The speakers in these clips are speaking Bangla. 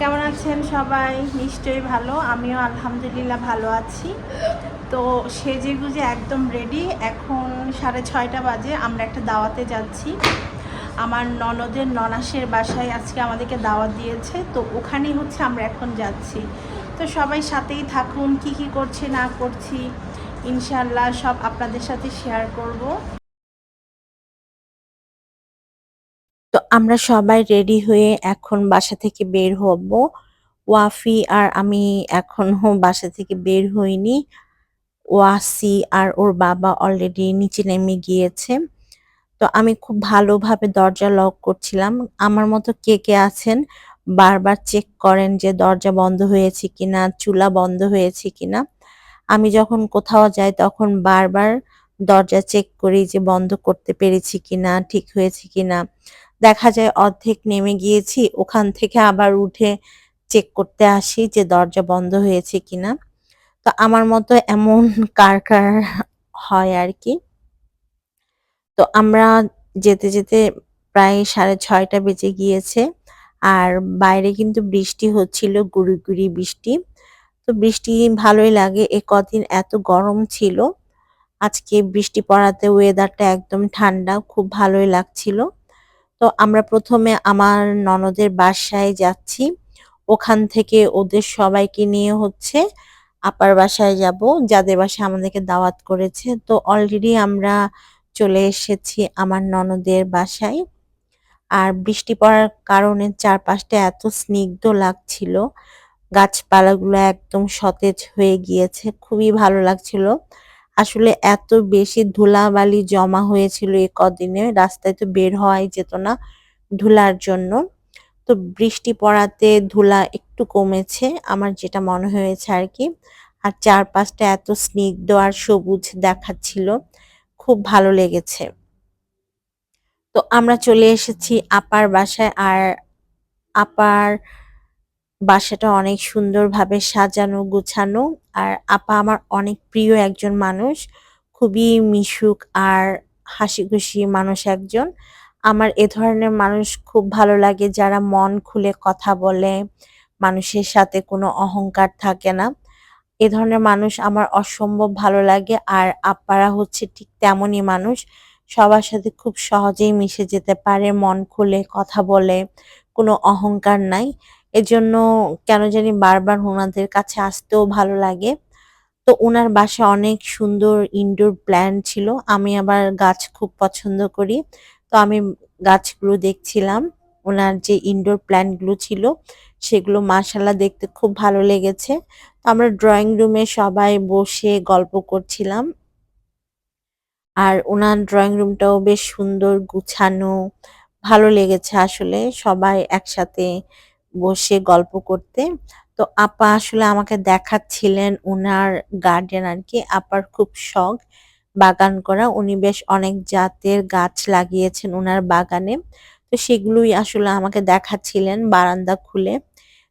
কেমন আছেন সবাই? নিশ্চয়ই ভালো। আমিও আলহামদুলিল্লাহ ভালো আছি। তো সেজে গুজে একদম রেডি এখন সাড়ে ছয়টা বাজে। আমরা একটা দাওয়াতে যাচ্ছি। আমার ননদের ননাসের বাসায় আজকে আমাদেরকে দাওয়াত দিয়েছে। তো ওখানেই হচ্ছে আমরা এখন যাচ্ছি। তো সবাই সাথেই থাকুন। কি কি করছি, না করছি ইনশাল্লাহ সব আপনাদের সাথে শেয়ার করব। আমরা সবাই রেডি হয়ে এখন বাসা থেকে বের হব। ওয়াফি আর আমি এখনও বাসা থেকে বের হইনি। ওয়াসি আর ওর বাবা অলরেডি নিচে নেমে গিয়েছে। তো আমি খুব ভালোভাবে দরজা লক করছিলাম। আমার মতো কে কে আছেন? বারবার চেক করেন যে দরজা বন্ধ হয়েছে কিনা, চুলা বন্ধ হয়েছে কিনা। আমি যখন কোথাও যাই তখন বারবার দরজা চেক করি যে বন্ধ করতে পেরেছি কিনা, ঠিক হয়েছে কিনা। দেখা যায় অর্ধেক নেমে গিয়েছি, ওখান থেকে আবার উঠে চেক করতে আসি যে দরজা বন্ধ হয়েছে কিনা। তো আমার মতো এমন কার কার হয় আর কি। তো আমরা যেতে যেতে প্রায় সাড়ে ছয়টা বেজে গিয়েছে আর বাইরে কিন্তু বৃষ্টি হচ্ছিল, গুড়ি গুড়ি বৃষ্টি। তো বৃষ্টি ভালোই লাগে, এ কদিন এত গরম ছিল। আজকে বৃষ্টি পড়াতে ওয়েদারটা একদম ঠান্ডা, খুব ভালোই লাগছিল। তো আমরা প্রথমে আমার ননদের বাসায় যাচ্ছি। ওখান থেকে ওদের সবাইকে নিয়ে হচ্ছে আপার বাসায় যাব। যাদের বাসায় আমাদেরকে দাওয়াত করেছে। তো অলরেডি আমরা চলে এসেছি আমার ননদের বাসায়। আর বৃষ্টি পড়ার কারণে চারপাশটা এত স্নিগ্ধ লাগছিল। গাছপালাগুলো একদম সতেজ হয়ে গিয়েছে। খুবই ভালো লাগছিল। আসলে এত বেশি ধুলাবালি জমা হয়েছিল এ কদিনে, রাস্তায় তো বের হওয়াই যেত না ধুলার জন্য। তো বৃষ্টি পড়াতে ধুলা একটু কমেছে, আমার যেটা মনে হয়েছে আর কি। আর চারপাশটা এত স্নিগ্ধ আর সবুজ দেখাচ্ছিল, খুব ভালো লেগেছে। তো আমরা চলে এসেছি আপার বাসায়, আর আপার বাসাটা অনেক সুন্দরভাবে সাজানো, গুছানো। আর আপা আমার অনেক প্রিয় একজন মানুষ। খুবই মিশুক আর হাসি খুশি মানুষ একজন। আমার এ ধরনের মানুষ খুব ভালো লাগে যারা মন খুলে কথা বলে, মানুষের সাথে কোনো অহংকার থাকে না। এ ধরনের মানুষ আমার অসম্ভব ভালো লাগে আর আপারা হচ্ছে ঠিক তেমনই মানুষ। সবার সাথে খুব সহজেই মিশে যেতে পারে, মন খুলে কথা বলে, কোনো অহংকার নাই। এজন্য কেন জানি বারবার ওনাদের কাছে আসতেও ভালো লাগে। তো ওনার বাসায় অনেক সুন্দর ইনডোর প্ল্যান্ট ছিল, আমি আবার গাছ খুব পছন্দ করি। তো আমি গাছগুলো দেখছিলাম, ওনার যে ইনডোর প্ল্যান্টগুলো ছিল, সেগুলো মাশাল্লাহ দেখতে খুব ভালো লেগেছে। তো আমরা ড্রয়িং রুমে সবাই বসে গল্প করছিলাম। আর ওনার ড্রয়িং রুমটাও বেশ সুন্দর গুছানো, ভালো লেগেছে আসলে সবাই একসাথে বসে গল্প করতে। তো আপা আসলে আমাকে দেখাচ্ছিলেন ওনার গার্ডেন আর কি আপার খুব শখ বাগান করা। উনি বেশ অনেক জাতের গাছ লাগিয়েছেন ওনার বাগানে। তো সেগুলোই আসলে আমাকে দেখাচ্ছিলেন বারান্দা খুলে।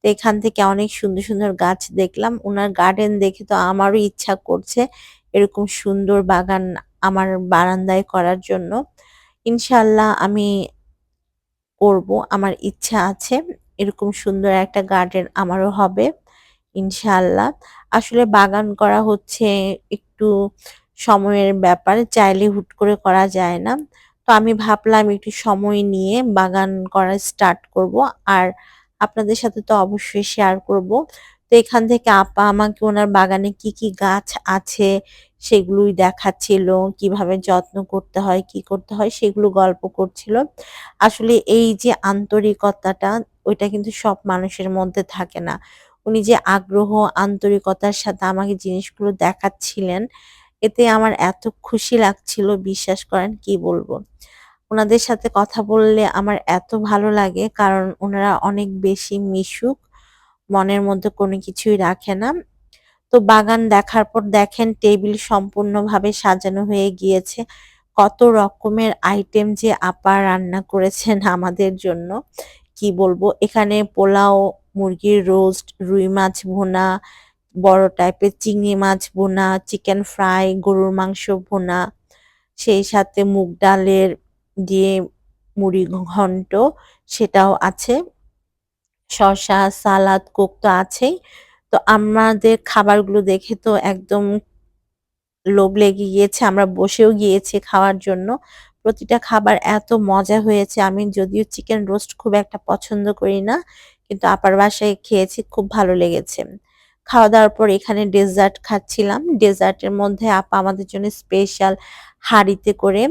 তো এখান থেকে অনেক সুন্দর সুন্দর গাছ দেখলাম। ওনার গার্ডেন দেখে তো আমারও ইচ্ছা করছে এরকম সুন্দর বাগান আমার বারান্দায় করার জন্য। ইনশাল্লাহ আমি করব, আমার ইচ্ছা আছে। এরকম সুন্দর একটা গার্ডেন আমারও হবে ইনশাল্লাহ আসলে বাগান করা হচ্ছে একটু সময়ের ব্যাপার, চাইলে হুট করে করা যায় না। তো আমি ভাবলাম একটু সময় নিয়ে বাগান করা স্টার্ট করব, আর আপনাদের সাথে তো অবশ্যই শেয়ার করব। তো এখান থেকে আপা আমাকে ওনার বাগানে কি কি গাছ আছে সেগুলোই দেখাচ্ছিল, কীভাবে যত্ন করতে হয়, কি করতে হয় সেগুলো গল্প করছিল। আসলে এই যে আন্তরিকতাটা ওইটা কিন্তু সব মানুষের মধ্যে থাকে না। উনি যে আগ্রহ, আন্তরিকতার সাথে আমাকে জিনিসগুলো দেখাচ্ছিলেন, এতে আমার এত খুশি লাগছিল, বিশ্বাস করেন কি বলব? ওনাদের সাথে কথা বললে আমার এত ভালো লাগে, কারণ ওনারা অনেক বেশি মিশুক, মনের মধ্যে কোনো কিছুই রাখে না। তো বাগান দেখার পর দেখেন টেবিল সম্পূর্ণভাবে সাজানো হয়ে গিয়েছে, কত রকমের আইটেম যে আপা রান্না করেছেন আমাদের জন্য। কি বলব? এখানে পোলাও, মুরগির রোস্ট রুই মাছ ভুনা, বড় টাইপের চিংড়ি মাছ ভুনা চিকেন ফ্রাই গরুর মাংস ভুনা, সেই সাথে মুগ ডালের দিয়ে মুড়ি ঘন্ট, সেটাও আছে। শসা, সালাদ, কোক তো আছেই। তো আমাদের খাবারগুলো দেখে তো একদম লোভ লেগে গিয়েছে, আমরা বসেও গিয়েছি খাওয়ার জন্য। প্রতিটা খাবার এত মজা হয়েছে। আমি যদিও চিকেন রোস্ট খুব একটা পছন্দ করি না, কিন্তু আপার বাসায় খেয়েছি, খুব ভালো লেগেছে। খাওয়া দাওয়ার পর এখানে ডেজার্ট খাচ্ছিলাম। ডেজার্টের মধ্যে আপা আমাদের জন্য স্পেশাল হাঁড়িতে করে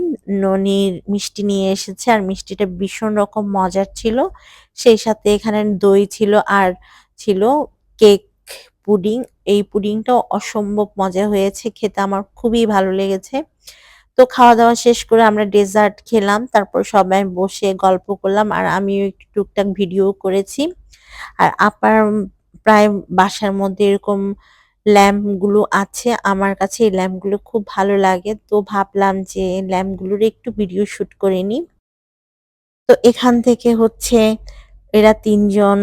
ননির মিষ্টি নিয়ে এসেছে, আর মিষ্টিটা ভীষণ রকম মজার ছিল। সেই সাথে এখানে দই ছিল আর ছিল কেক পুডিং এই পুডিংটাও অসম্ভব মজা হয়েছে, খেতে আমার খুবই ভালো লেগেছে। তো খাওয়া দাওয়া শেষ করে আমরা ডেজার্ট খেলাম, তারপর সবাই বসে গল্প করলাম আর আমিও একটু টুকটাক ভিডিও করেছি। আর আপার প্রায় বাসার মধ্যে এরকম ল্যাম্পগুলো আছে, আমার কাছে এই ল্যাম্পগুলো খুব ভালো লাগে, তো ভাবলাম যে ল্যাম্পগুলোর একটু ভিডিও শুট করে নি। তো এখান থেকে হচ্ছে এরা তিনজন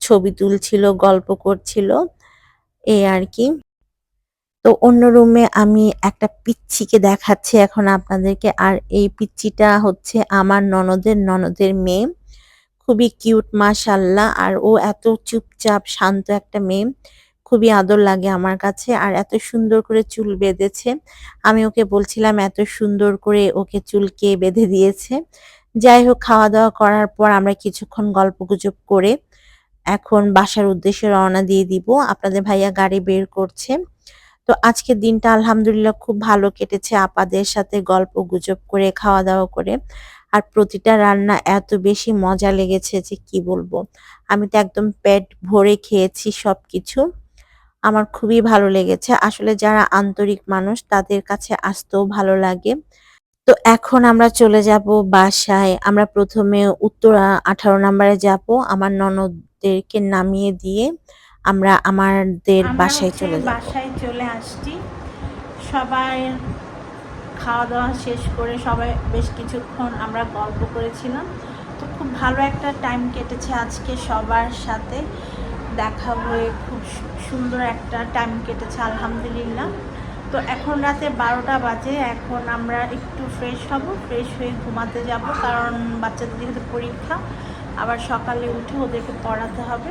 ছবি তুলছিল, গল্প করছিল এই আর কি। তো অন্য রুমে আমি একটা পিচ্ছিকে দেখাচ্ছি এখন আপনাদেরকে। আর এই পিচ্ছিটা হচ্ছে আমার ননদের ননদের মেয়ে। খুবই কিউট মাশাল্লাহ আর ও এত চুপচাপ, শান্ত একটা মেয়ে। খুবই আদর লাগে আমার কাছে। আর এত সুন্দর করে চুল বেঁধেছে। আমি ওকে বলছিলাম এত সুন্দর করে ওকে চুলকে বেঁধে দিয়েছে। যাই হোক খাওয়া দাওয়া করার পর আমরা কিছুক্ষণ গল্প গুজব করে এখন বাসার উদ্দেশ্যে রওনা দিয়ে দিব। আপনাদের ভাইয়া গাড়ি বের করছে। তো আজকের দিনটা আলহামদুলিল্লাহ খুব ভালো কেটেছে আপাদের সাথে গল্প গুজব করে খাওয়া দাওয়া করে। আর প্রতিটা রান্না এত বেশি মজা লেগেছে যে কি বলব। আমি তো একদম পেট ভরে খেয়েছি সবকিছু। আমার খুবই ভালো লেগেছে। আসলে যারা আন্তরিক মানুষ তাদের কাছে আসতেও ভালো লাগে। তো এখন আমরা চলে যাব বাসায়। আমরা প্রথমে উত্তরা আঠারো নম্বরে যাব। আমার ননদদেরকে নামিয়ে দিয়ে আমরা আমাদের বাসায় চলে যাব। বাসায় চলে আসছি। সবাই খাওয়া দাওয়া শেষ করে সবাই বেশ কিছুক্ষণ আমরা গল্প করেছিলাম। তো খুব ভালো একটা টাইম কেটেছে আজকে সবার সাথে। দেখা হয়ে খুব সুন্দর একটা টাইম কেটেছে আলহামদুলিল্লাহ। তো এখন রাতে বারোটা বাজে এখন আমরা একটু ফ্রেশ হব ফ্রেশ হয়ে ঘুমাতে যাব কারণ বাচ্চাদের যেহেতু পরীক্ষা আবার সকালে উঠে ওদেরকে পড়াতে হবে।